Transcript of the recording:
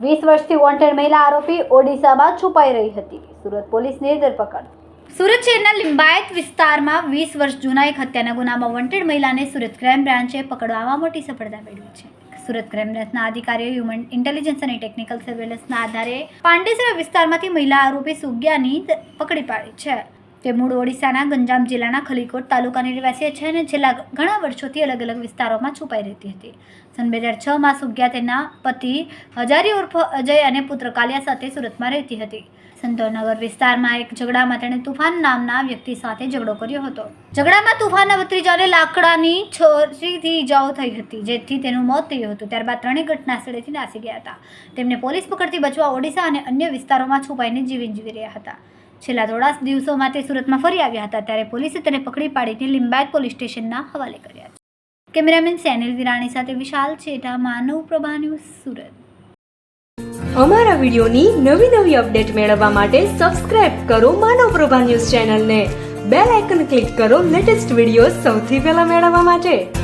વીસ વર્ષથી વોન્ટેડ મહિલા આરોપી ઓડિશામાં છુપાઈ રહી હતી. સુરત પોલીસની ધરપકડ. સુરત શહેરના લિંબાયત વિસ્તારમાં વીસ વર્ષ જૂના એક હત્યાના ગુનામાં વોન્ટેડ મહિલાને સુરત ક્રાઇમ બ્રાન્ચે પકડવામાં મોટી સફળતા મેળવી છે. સુરત ક્રાઇમ બ્રાન્ચના અધિકારીઓ હ્યુમન ઇન્ટેલિજન્સ અને ટેકનિકલ સર્વેલન્સના આધારે પાંડેસરા વિસ્તારમાંથી મહિલા આરોપી સુગ્યાની પકડી પાડી છે. તે મૂળ ઓડિશાના ગંજામ જિલ્લાના ખલીકોટ તાલુકાની રહેવાસી છે અને છેલ્લા ઘણા વર્ષોથી અલગ અલગ વિસ્તારોમાં છુપાઈ રહેતી હતી. સન બે હજાર છમાં સુગ્યા તેના પતિ હજારી ઉર્ફ અજય અને પુત્ર કાલિયા સાથે સુરતમાં રહેતી હતી. સંતોરનગર વિસ્તારમાં એક ઝઘડામાં તેણે તુફાન નામના વ્યક્તિ સાથે ઝઘડો કર્યો હતો. ઝઘડામાં તુફાનના ભત્રીજાને લાકડાની છોરીથી ઇજાઓ થઈ હતી, જેથી તેનું મોત થયું હતું. ત્યારબાદ ત્રણેય ઘટના સ્થળેથી નાસી ગયા હતા. તેમને પોલીસ પકડતી બચવા ઓડિશા અને અન્ય વિસ્તારોમાં છુપાઈને જીવન જીવી રહ્યા હતા. છેલ્લા થોડા દિવસોમાં તે સુરતમાં ફરી આવ્યા હતા ત્યારે પોલીસે તેને પકડી પાડીને લિંબાયત પોલીસ સ્ટેશનના હવાલે કર્યા છે. કેમેરામેન સેનિલ વિરાણી સાથે વિશાલ છેટા, માનવ પ્રભા ન્યૂઝ સુરત. અમારા વિડીયોની નવી નવી અપડેટ મેળવવા માટે સબસ્ક્રાઇબ કરો માનવ પ્રભા ન્યૂઝ ચેનલને. બેલ આઇકન ક્લિક કરો લેટેસ્ટ વીડિયો સૌથી પહેલા મેળવવા માટે.